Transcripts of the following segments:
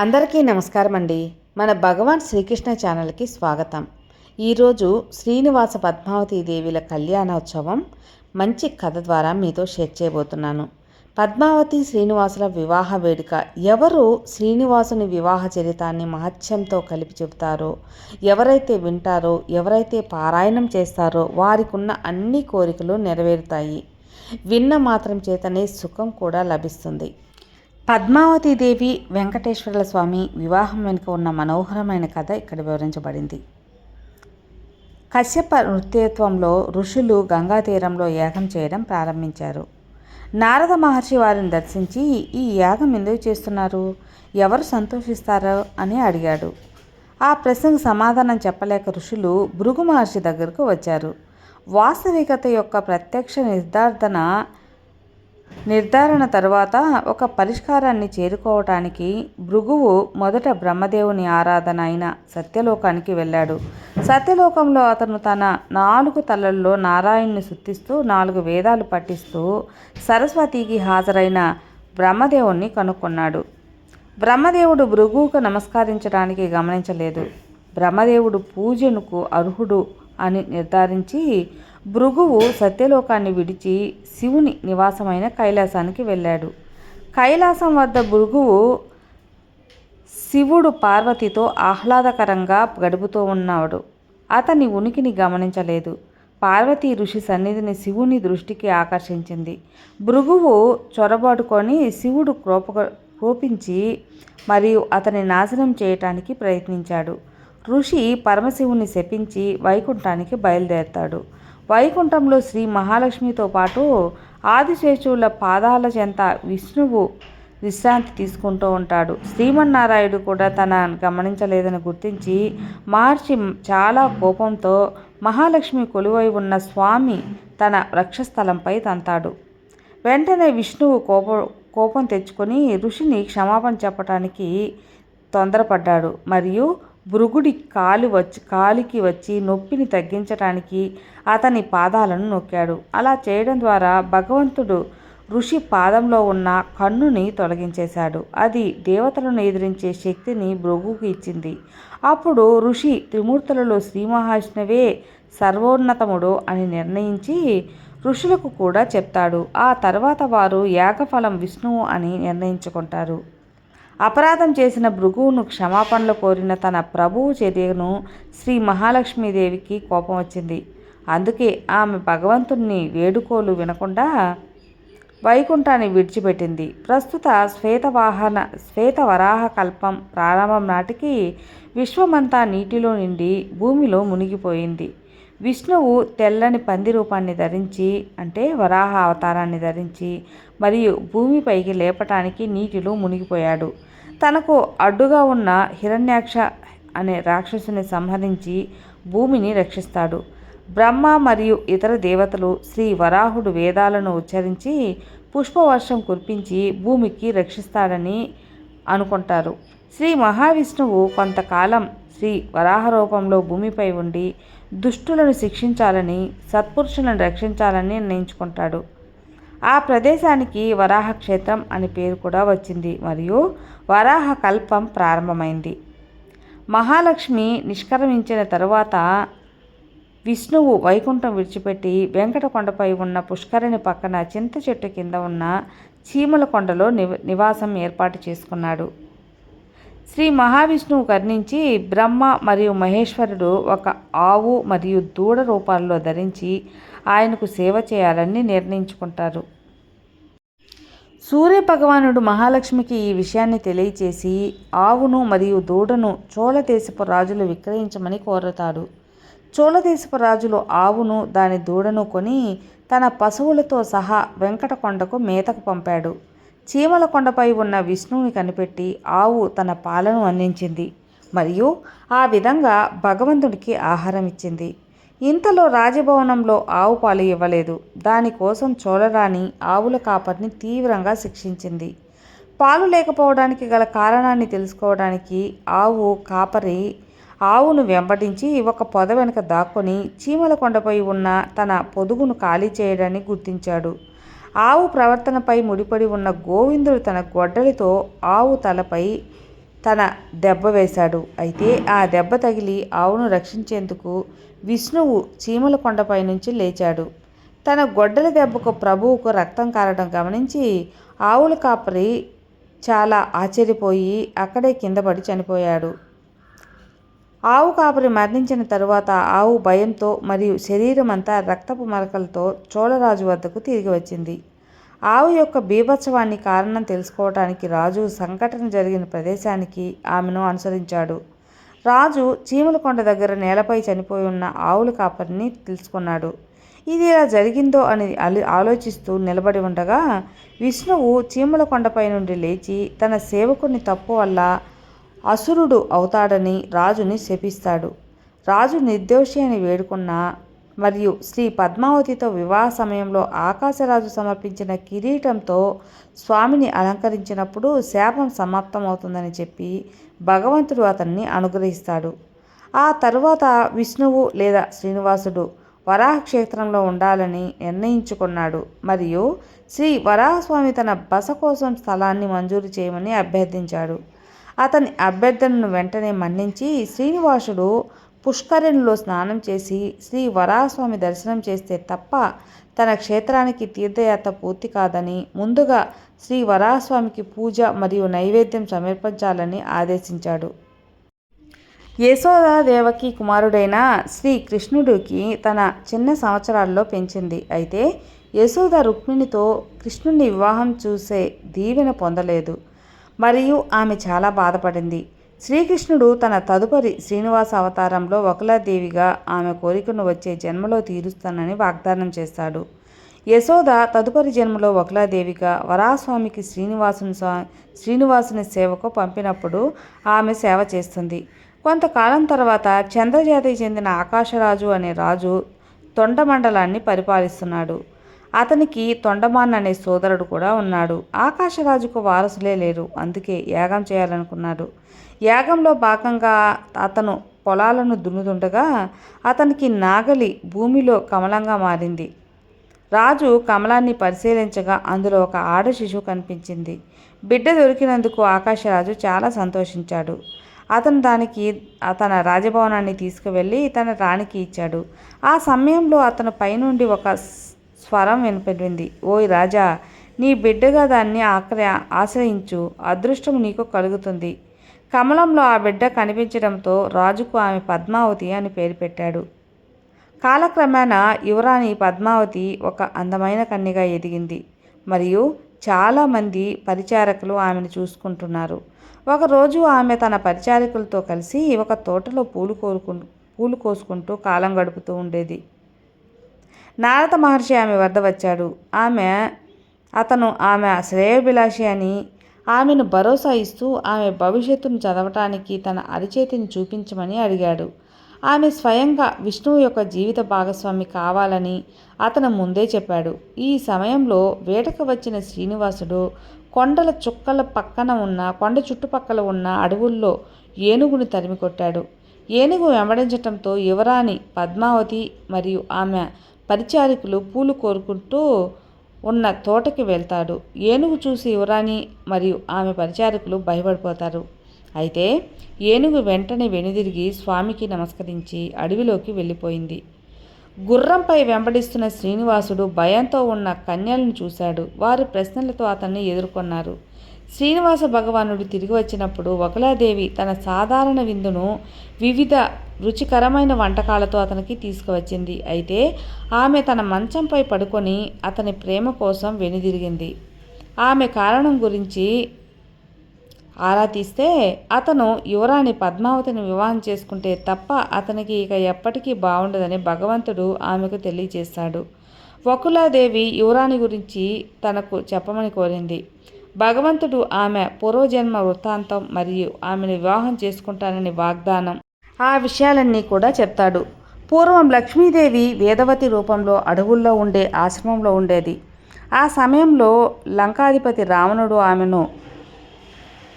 అందరికీ నమస్కారం అండి మన భగవాన్ శ్రీకృష్ణ ఛానల్కి స్వాగతం. ఈరోజు శ్రీనివాస పద్మావతీదేవిల కళ్యాణోత్సవం మంచి కథ ద్వారా మీతో షేర్ చేయబోతున్నాను. పద్మావతి శ్రీనివాసుల వివాహ వేడుక ఎవరు శ్రీనివాసుని వివాహ చరితాన్ని మహత్యంతో కలిపి చెబుతారో ఎవరైతే వింటారో ఎవరైతే పారాయణం చేస్తారో వారికి ఉన్న అన్ని కోరికలు నెరవేరుతాయి. విన్న మాత్రం చేతనే సుఖం కూడా లభిస్తుంది. పద్మావతీదేవి వెంకటేశ్వరుల స్వామి వివాహం వెనుక ఉన్న మనోహరమైన కథ ఇక్కడ వివరించబడింది. కశ్యప నృత్యత్వంలో ఋషులు గంగా తీరంలో యాగం చేయడం ప్రారంభించారు. నారద మహర్షి వారిని దర్శించి ఈ యాగం ఎందుకు చేస్తున్నారు? ఎవరు సంతోషిస్తారో అని అడిగాడు. ఆ ప్రశ్నకు సమాధానం చెప్పలేక ఋషులు భృగు మహర్షి దగ్గరకు వచ్చారు. వాస్తవికత యొక్క ప్రత్యక్ష నిర్ధారణ నిర్ధారణ తర్వాత ఒక పరిష్కారాన్ని చేరుకోవటానికి భృగువు మొదట బ్రహ్మదేవుని ఆరాధన అయిన సత్యలోకానికి వెళ్ళాడు. సత్యలోకంలో అతను తన నాలుగు తలల్లో నారాయణ్ణి శుద్ధిస్తూ నాలుగు వేదాలు పఠిస్తూ సరస్వతికి హాజరైన బ్రహ్మదేవుణ్ణి కనుక్కున్నాడు. బ్రహ్మదేవుడు భృగువుకు నమస్కరించడానికి గమనించలేదు. బ్రహ్మదేవుడు పూజనుకు అర్హుడు అని నిర్ధారించి భృగువు సత్యలోకాన్ని విడిచి శివుని నివాసమైన కైలాసానికి వెళ్ళాడు. కైలాసం వద్ద భృగువు శివుడు పార్వతితో ఆహ్లాదకరంగా గడుపుతూ ఉన్నాడు. అతని ఉనికిని గమనించలేదు. పార్వతీ ఋషి సన్నిధిని శివుని దృష్టికి ఆకర్షించింది. భృగువు చొరబాటుకొని శివుడు కోప కోపించి మరియు అతని నాశనం చేయటానికి ప్రయత్నించాడు. ఋషి పరమశివుని శపించి వైకుంఠానికి బయలుదేరతాడు. వైకుంఠంలో శ్రీ మహాలక్ష్మితో పాటు ఆదిశేషువుల పాదాల చెంత విష్ణువు విశ్రాంతి తీసుకుంటూ ఉంటాడు. శ్రీమన్నారాయుడు కూడా తన గమనించలేదని గుర్తించి మహర్షి చాలా కోపంతో మహాలక్ష్మి కొలువై ఉన్న స్వామి తన రక్షస్థలంపై తంతాడు. వెంటనే విష్ణువు కోప కోపం తెచ్చుకొని ఋషిని క్షమాపణ చెప్పటానికి తొందరపడ్డాడు. మరియు భృగుడి కాలు వచ్చి కాలికి వచ్చి నొప్పిని తగ్గించటానికి అతని పాదాలను నొక్కాడు. అలా చేయడం ద్వారా భగవంతుడు ఋషి పాదంలో ఉన్న కన్నుని తొలగించేశాడు. అది దేవతలను ఎదిరించే శక్తిని భృగుకి ఇచ్చింది. అప్పుడు ఋషి త్రిమూర్తులలో శ్రీ మహావిష్ణువే సర్వోన్నతముడు అని నిర్ణయించి ఋషులకు కూడా చెప్తాడు. ఆ తర్వాత వారు యాగఫలం విష్ణువు అని నిర్ణయించుకుంటారు. అపరాధం చేసిన భృగువును క్షమాపణలు కోరిన తన ప్రభువు చర్యను శ్రీ మహాలక్ష్మీదేవికి కోపం వచ్చింది. అందుకే ఆమె భగవంతుణ్ణి వేడుకోలు వినకుండా వైకుంఠాన్ని విడిచిపెట్టింది. ప్రస్తుత శ్వేతవాహన శ్వేతవరాహ కల్పం ప్రారంభం నాటికి విశ్వమంతా నీటిలో నిండి భూమిలో మునిగిపోయింది. విష్ణువు తెల్లని పంది రూపాన్ని ధరించి అంటే వరాహ అవతారాన్ని ధరించి మరియు భూమిపైకి లేపటానికి నీటిలో మునిగిపోయాడు. తనకు అడ్డుగా ఉన్న హిరణ్యాక్ష అనే రాక్షసుని సంహరించి భూమిని రక్షిస్తాడు. బ్రహ్మ మరియు ఇతర దేవతలు శ్రీ వరాహుడు వేదాలను ఉచ్చరించి పుష్పవర్షం కురిపించి భూమికి రక్షిస్తాడని అనుకుంటారు. శ్రీ మహావిష్ణువు కొంతకాలం శ్రీ వరాహ రూపంలో భూమిపై ఉండి దుష్టులను శిక్షించాలని సత్పురుషులను రక్షించాలని నిర్ణయించుకుంటాడు. ఆ ప్రదేశానికి వరాహ క్షేత్రం అని పేరు కూడా వచ్చింది. మరియు వరాహ కల్పం ప్రారంభమైంది. మహాలక్ష్మి నిష్క్రమించిన తరువాత విష్ణువు వైకుంఠం విడిచిపెట్టి వెంకటకొండపై ఉన్న పుష్కరిణి పక్కన చింత చెట్టు కింద ఉన్న చీమల కొండలో నివాసం ఏర్పాటు చేసుకున్నాడు. శ్రీ మహావిష్ణువు కర్ణించి బ్రహ్మ మరియు మహేశ్వరుడు ఒక ఆవు మరియు దూడ రూపాల్లో ధరించి ఆయనకు సేవ చేయాలని నిర్ణయించుకుంటారు. సూర్య భగవానుడు మహాలక్ష్మికి ఈ విషయాన్ని తెలియచేసి ఆవును మరియు దూడను చోళదేశపు రాజులు విక్రయించమని కోరతాడు. చోళదేశపు రాజులు ఆవును దాని దూడను కొని తన పశువులతో సహా వెంకటకొండకు మేతకు పంపాడు. చీమల కొండపై ఉన్న విష్ణువుని కనిపెట్టి ఆవు తన పాలను అందించింది మరియు ఆ విధంగా భగవంతుడికి ఆహారం ఇచ్చింది. ఇంతలో రాజభవనంలో ఆవు పాలు ఇవ్వలేదు. దానికోసం చోళరాణి ఆవుల కాపర్ని తీవ్రంగా శిక్షించింది. పాలు లేకపోవడానికి గల కారణాన్ని తెలుసుకోవడానికి ఆవు కాపరి ఆవును వెంబడించి ఒక పొద వెనుక దాక్కొని చీమల కొండపై ఉన్న తన పొదుగును ఖాళీ చేయడాన్ని గుర్తించాడు. ఆవు ప్రవర్తనపై ముడిపడి ఉన్న గోవిందుడు తన గొడ్డలితో ఆవు తలపై తన దెబ్బ వేశాడు. అయితే ఆ దెబ్బ తగిలి ఆవును రక్షించేందుకు విష్ణువు చీమల కొండపై నుంచి లేచాడు. తన గొడ్డల దెబ్బకు ప్రభువుకు రక్తం కారడం గమనించి ఆవుల కాపరి చాలా ఆశ్చర్యపోయి అక్కడే కింద పడి చనిపోయాడు. ఆవు కాపరి మరణించిన తరువాత ఆవు భయంతో మరియు శరీరం అంతా రక్తపు మరకలతో చోళరాజు వద్దకు తిరిగి వచ్చింది. ఆవు యొక్క బీభత్సవాన్ని కారణం తెలుసుకోవటానికి రాజు సంఘటన జరిగిన ప్రదేశానికి ఆమెను అనుసరించాడు. రాజు చీమలకొండ దగ్గర నేలపై చనిపోయి ఉన్న ఆవుల కాపరిని తెలుసుకున్నాడు. ఇది ఇలా జరిగిందో అని ఆలోచిస్తూ నిలబడి ఉండగా విష్ణువు చీమల కొండపై నుండి లేచి తన సేవకుని తప్పు వల్ల అసురుడు అవుతాడని రాజుని శపిస్తాడు. రాజు నిర్దోషి అని వేడుకున్న మరియు శ్రీ పద్మావతితో వివాహ సమయంలో ఆకాశరాజు సమర్పించిన కిరీటంతో స్వామిని అలంకరించినప్పుడు శాపం సమాప్తమవుతుందని చెప్పి భగవంతుడు అతన్ని అనుగ్రహిస్తాడు. ఆ తరువాత విష్ణువు లేదా శ్రీనివాసుడు వరాహ క్షేత్రంలో ఉండాలని నిర్ణయించుకున్నాడు మరియు శ్రీ వరాహస్వామి తన బస కోసం స్థలాన్ని మంజూరు చేయమని అభ్యర్థించాడు. అతని అభ్యర్థనను వెంటనే మన్నించి శ్రీనివాసుడు పుష్కరిణిలో స్నానం చేసి శ్రీ వరాహస్వామి దర్శనం చేస్తే తప్ప తన క్షేత్రానికి తీర్థయాత్ర పూర్తి కాదని ముందుగా శ్రీ వరాహస్వామికి పూజ మరియు నైవేద్యం సమర్పించాలని ఆదేశించాడు. యశోదాదేవకి కుమారుడైన శ్రీ కృష్ణుడికి తన చిన్న సంవత్సరాల్లో పెంచింది. అయితే యశోద రుక్మిణితో కృష్ణుని వివాహం చూసే దీవెన పొందలేదు. మరియు ఆమె చాలా బాధపడింది. శ్రీకృష్ణుడు తన తదుపరి శ్రీనివాస అవతారంలో ఒకలాదేవిగా ఆమె కోరికను వచ్చే జన్మలో తీరుస్తానని వాగ్దానం చేస్తాడు. యశోద తదుపరి జన్మలో ఒకలాదేవిగా వరాస్వామికి శ్రీనివాసుని శ్రీనివాసుని సేవకు పంపినప్పుడు ఆమె సేవ చేస్తుంది. కొంతకాలం తర్వాత చంద్రజాతికి చెందిన ఆకాశరాజు అనే రాజు తొండమండలాన్ని పరిపాలిస్తున్నాడు. అతనికి తొండమాన్ అనే సోదరుడు కూడా ఉన్నాడు. ఆకాశరాజుకు వారసులే లేరు. అందుకే యాగం చేయాలనుకున్నాడు. యాగంలో భాగంగా అతను పొలాలను దున్నుతుండగా అతనికి నాగలి భూమిలో కమలంగా మారింది. రాజు కమలాన్ని పరిశీలించగా అందులో ఒక ఆడ శిశువు కనిపించింది. బిడ్డ దొరికినందుకు ఆకాశరాజు చాలా సంతోషించాడు. అతను దానికి తన రాజభవనాన్ని తీసుకువెళ్ళి తన రాణికి ఇచ్చాడు. ఆ సమయంలో అతను పైనుండి ఒక స్వరం వినపడింది. ఓయ్ రాజా నీ బిడ్డగా దాన్ని ఆక్ర ఆశ్రయించు. అదృష్టం నీకు కలుగుతుంది. కమలంలో ఆ బిడ్డ కనిపించడంతో రాజుకు ఆమె పద్మావతి అని పేరు పెట్టాడు. కాలక్రమేణా యువరాణి పద్మావతి ఒక అందమైన కన్యగా ఎదిగింది. మరియు చాలామంది పరిచారకులు ఆమెను చూసుకుంటున్నారు. ఒకరోజు ఆమె తన పరిచారకులతో కలిసి ఒక తోటలో పూలు కోరుకు పూలు కోసుకుంటూ కాలం గడుపుతూ ఉండేది. నారద మహర్షి ఆమె వద్ద వచ్చాడు. ఆమె అతను ఆమె శ్రేయోభిలాషి అని ఆమెను భరోసా ఇస్తూ ఆమె భవిష్యత్తును చదవటానికి తన అరిచేతిని చూపించమని అడిగాడు. ఆమె స్వయంగా విష్ణువు యొక్క జీవిత భాగస్వామి కావాలని అతను ముందే చెప్పాడు. ఈ సమయంలో వేటకు వచ్చిన శ్రీనివాసుడు కొండల చుక్కల పక్కన ఉన్న కొండ చుట్టుపక్కల ఉన్న అడవుల్లో ఏనుగుని తరిమి కొట్టాడు ఏనుగు వెంబడించటంతో యువరాణి పద్మావతి మరియు ఆమె పరిచారికులు పూలు కోరుకుంటూ ఉన్న తోటకి వెళ్తాడు. ఏనుగు చూసి యువరాణి మరియు ఆమె పరిచారకులు భయపడిపోతారు. అయితే ఏనుగు వెంటనే వెనుదిరిగి స్వామికి నమస్కరించి అడవిలోకి వెళ్ళిపోయింది. గుర్రంపై వెంబడిస్తున్న శ్రీనివాసుడు భయంతో ఉన్న కన్యలను చూశాడు. వారి ప్రశ్నలతో అతన్ని ఎదుర్కొన్నారు. శ్రీనివాస భగవానుడు తిరిగి వచ్చినప్పుడు వకులాదేవి తన సాధారణ విందును వివిధ రుచికరమైన వంటకాలతో అతనికి తీసుకువచ్చింది. అయితే ఆమె తన మంచంపై పడుకొని అతని ప్రేమ కోసం వెనుదిరిగింది. ఆమె కారణం గురించి ఆరా తీస్తే అతను యువరాణి పద్మావతిని వివాహం చేసుకుంటే తప్ప అతనికి ఇక ఎప్పటికీ బాగుండదని భగవంతుడు ఆమెకు తెలియజేశాడు. వకులాదేవి యువరాణి గురించి తనకు చెప్పమని కోరింది. భగవంతుడు ఆమె పూర్వజన్మ వృత్తాంతం మరియు ఆమెను వివాహం చేసుకుంటానని వాగ్దానం. ఆ విషయాలన్నీ కూడా చెప్తాడు. పూర్వం లక్ష్మీదేవి వేదవతి రూపంలో అడవుల్లో ఉండే ఆశ్రమంలో ఉండేది. ఆ సమయంలో లంకాధిపతి రావణుడు ఆమెను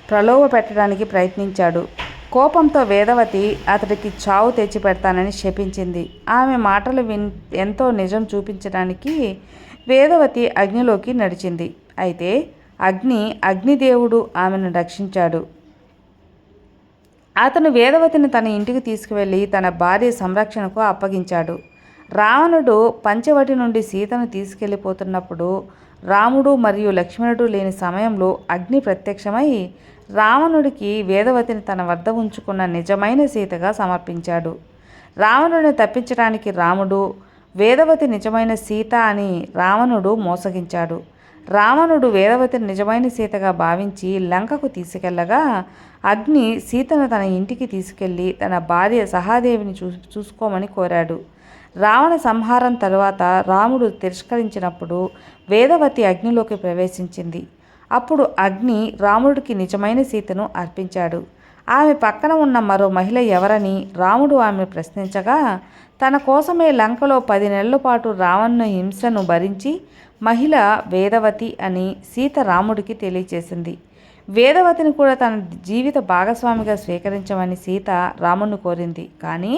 ప్రలోభ పెట్టడానికి ప్రయత్నించాడు. కోపంతో వేదవతి అతడికి చావు తెచ్చిపెడతానని శపించింది. ఆమె మాటలు విన్ ఎంతో నిజం చూపించడానికి వేదవతి అగ్నిలోకి నడిచింది. అయితే అగ్ని అగ్నిదేవుడు ఆమెను రక్షించాడు. అతను వేదవతిని తన ఇంటికి తీసుకువెళ్ళి తన భార్య సంరక్షణకు అప్పగించాడు. రావణుడు పంచవటి నుండి సీతను తీసుకెళ్ళిపోతున్నప్పుడు రాముడు మరియు లక్ష్మణుడు లేని సమయంలో అగ్ని ప్రత్యక్షమై రావణుడికి వేదవతిని తన వద్ద ఉంచుకున్న నిజమైన సీతగా సమర్పించాడు. రావణుడిని తప్పించడానికి రాముడు వేదవతి నిజమైన సీత అని రావణుడు మోసగించాడు. రావణుడు వేదవతిని నిజమైన సీతగా భావించి లంకకు తీసుకెళ్ళగా అగ్ని సీతను తన ఇంటికి తీసుకెళ్ళి తన భార్య సహాదేవిని చూ చూసుకోమని కోరాడు. రావణ సంహారం తరువాత రాముడు తిరస్కరించినప్పుడు వేదవతి అగ్నిలోకి ప్రవేశించింది. అప్పుడు అగ్ని రాముడికి నిజమైన సీతను అర్పించాడు. ఆమె పక్కన ఉన్న మరో మహిళ ఎవరని రాముడు ఆమె ప్రశ్నించగా తన కోసమే లంకలో పది నెలల పాటు రావణ్ణ హింసను భరించి మహిళ వేదవతి అని సీత రాముడికి తెలియచేసింది. వేదవతిని కూడా తన జీవిత భాగస్వామిగా స్వీకరించమని సీత రాముడిని కోరింది. కానీ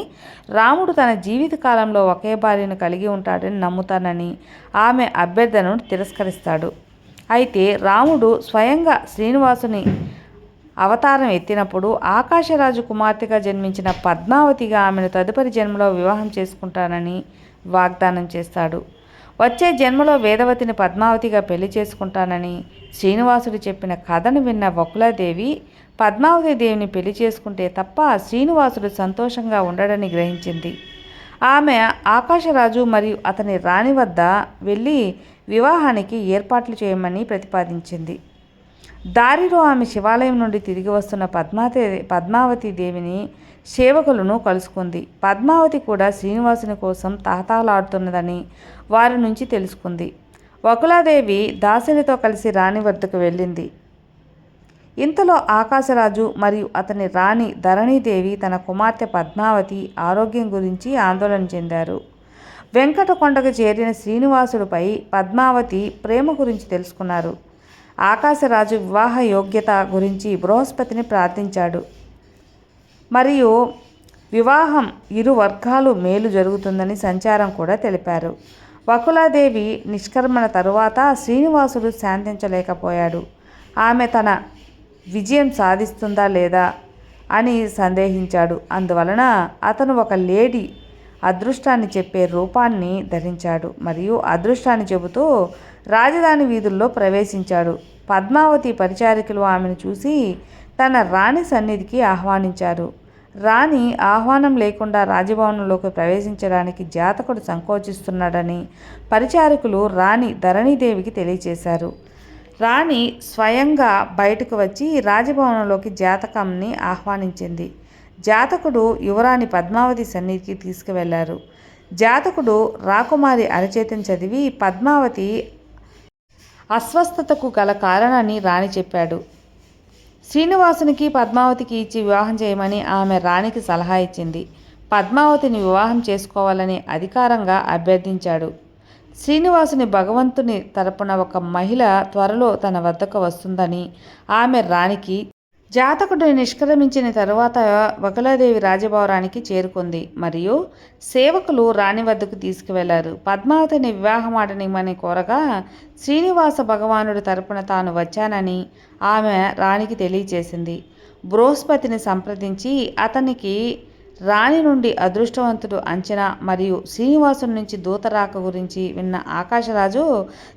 రాముడు తన జీవిత కాలంలో ఒకే భార్యను కలిగి ఉంటాడని నమ్ముతానని ఆమె అభ్యర్థనను తిరస్కరిస్తాడు. అయితే రాముడు స్వయంగా శ్రీనివాసుని అవతారం ఎత్తినప్పుడు ఆకాశరాజు కుమార్తెగా జన్మించిన పద్మావతిగా ఆమెను తదుపరి జన్మలో వివాహం చేసుకుంటానని వాగ్దానం చేస్తాడు. వచ్చే జన్మలో వేదవతిని పద్మావతిగా పెళ్ళి చేసుకుంటానని శ్రీనివాసుడు చెప్పిన కథను విన్న వకులాదేవి పద్మావతి దేవిని పెళ్ళి చేసుకుంటే తప్ప శ్రీనివాసుడు సంతోషంగా ఉండడని గ్రహించింది. ఆమె ఆకాశరాజు మరియు అతని రాణి వద్ద వెళ్ళి వివాహానికి ఏర్పాట్లు చేయమని ప్రతిపాదించింది. దారిలో ఆమె శివాలయం నుండి తిరిగి వస్తున్న పద్మావతి పద్మావతి దేవిని సేవకులను కలుసుకుంది. పద్మావతి కూడా శ్రీనివాసుని కోసం తాతాలాడుతున్నదని వారి నుంచి తెలుసుకుంది. వకులాదేవి దాసినితో కలిసి రాణి వద్దకు వెళ్ళింది. ఇంతలో ఆకాశరాజు మరియు అతని రాణి ధరణీదేవి తన కుమార్తె పద్మావతి ఆరోగ్యం గురించి ఆందోళన చెందారు. వెంకటకొండకు చేరిన శ్రీనివాసుడిపై పద్మావతి ప్రేమ గురించి తెలుసుకున్నారు. ఆకాశరాజు వివాహ యోగ్యత గురించి బృహస్పతిని ప్రార్థించాడు. మరియు వివాహం ఇరు వర్గాలు మేలు జరుగుతుందని సంచారం కూడా తెలిపారు. వకులాదేవి నిష్కర్మణ తరువాత శ్రీనివాసుడు శాంతించలేకపోయాడు. ఆమె తన విజయం సాధిస్తుందా లేదా అని సందేహించాడు. అందువలన అతను ఒక లేడీ అదృష్టాన్ని చెప్పే రూపాన్ని ధరించాడు. మరియు అదృష్టాన్ని చెబుతూ రాజధాని వీధుల్లో ప్రవేశించాడు. పద్మావతి పరిచారికలు ఆమెను చూసి తన రాణి సన్నిధికి ఆహ్వానించారు. రాణి ఆహ్వానం లేకుండా రాజభవనంలోకి ప్రవేశించడానికి జాతకుడు సంకోచిస్తున్నాడని పరిచారకులు రాణి ధరణీదేవికి తెలియచేశారు. రాణి స్వయంగా బయటకు వచ్చి రాజభవనంలోకి జాతకంని ఆహ్వానించింది. జాతకుడు యువరాణి పద్మావతి సన్నిధికి తీసుకువెళ్ళారు. జాతకుడు రాకుమారి అరచేతిని చదివి పద్మావతి అస్వస్థతకు గల కారణాన్ని రాణి చెప్పాడు. శ్రీనివాసునికి పద్మావతికి ఇచ్చి వివాహం చేయమని ఆమె రాణికి సలహా ఇచ్చింది. పద్మావతిని వివాహం చేసుకోవాలని అధికారంగా అభ్యర్థించాడు. శ్రీనివాసుని భగవంతుని తరపున ఒక మహిళ త్వరలో తన వద్దకు వస్తుందని ఆమె రాణికి జాతకుడు నిష్క్రమించిన తరువాత వకులదేవి రాజభవనానికి చేరుకుంది. మరియు సేవకులు రాణి వద్దకు తీసుకువెళ్ళారు. పద్మావతిని వివాహమాడనిమని కోరగా శ్రీనివాస భగవానుడి తరపున తాను వచ్చానని ఆమె రాణికి తెలియచేసింది బృహస్పతిని సంప్రదించి అతనికి రాణి నుండి అదృష్టవంతుడు అంచనా మరియు శ్రీనివాసుని నుంచి దూతరాక గురించి విన్న ఆకాశరాజు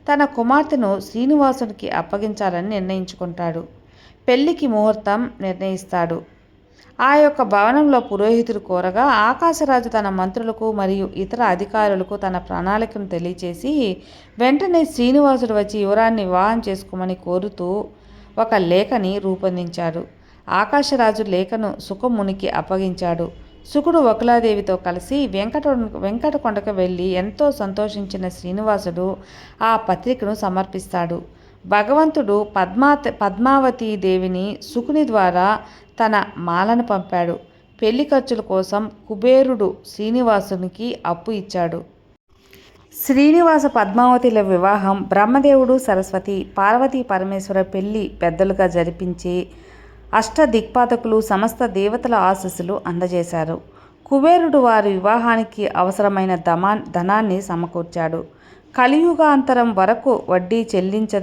తన కుమార్తెను శ్రీనివాసునికి అప్పగించాలని నిర్ణయించుకుంటాడు. పెళ్ళికి ముహూర్తం నిర్ణయిస్తాడు. ఆ యొక్క భవనంలో పురోహితుడు కోరగా ఆకాశరాజు తన మంత్రులకు మరియు ఇతర అధికారులకు తన ప్రణాళికను తెలియచేసి వెంటనే శ్రీనివాసుడు వచ్చి యువరాన్ని వివాహం చేసుకోమని కోరుతూ ఒక లేఖని రూపొందించాడు. ఆకాశరాజు లేఖను సుఖమునికి అప్పగించాడు. సుకుడు వకులాదేవితో కలిసి వెంకట వెంకటకొండకు వెళ్ళి ఎంతో సంతోషించిన శ్రీనివాసుడు ఆ పత్రికను సమర్పిస్తాడు. భగవంతుడు పద్మా పద్మావతి దేవిని సుకుని ద్వారా తన మాలను పంపాడు. పెళ్ళి ఖర్చుల కోసం కుబేరుడు శ్రీనివాసునికి అప్పు ఇచ్చాడు. శ్రీనివాస పద్మావతిల వివాహం బ్రహ్మదేవుడు సరస్వతి పార్వతీ పరమేశ్వర పెళ్ళి పెద్దలుగా జరిపించి అష్ట దిక్పాతకులు సమస్త దేవతల ఆశస్సులు అందజేశారు. కుబేరుడు వారి వివాహానికి అవసరమైన ధమా ధనాన్ని సమకూర్చాడు. కలియుగాంతరం వరకు వడ్డీ చెల్లించద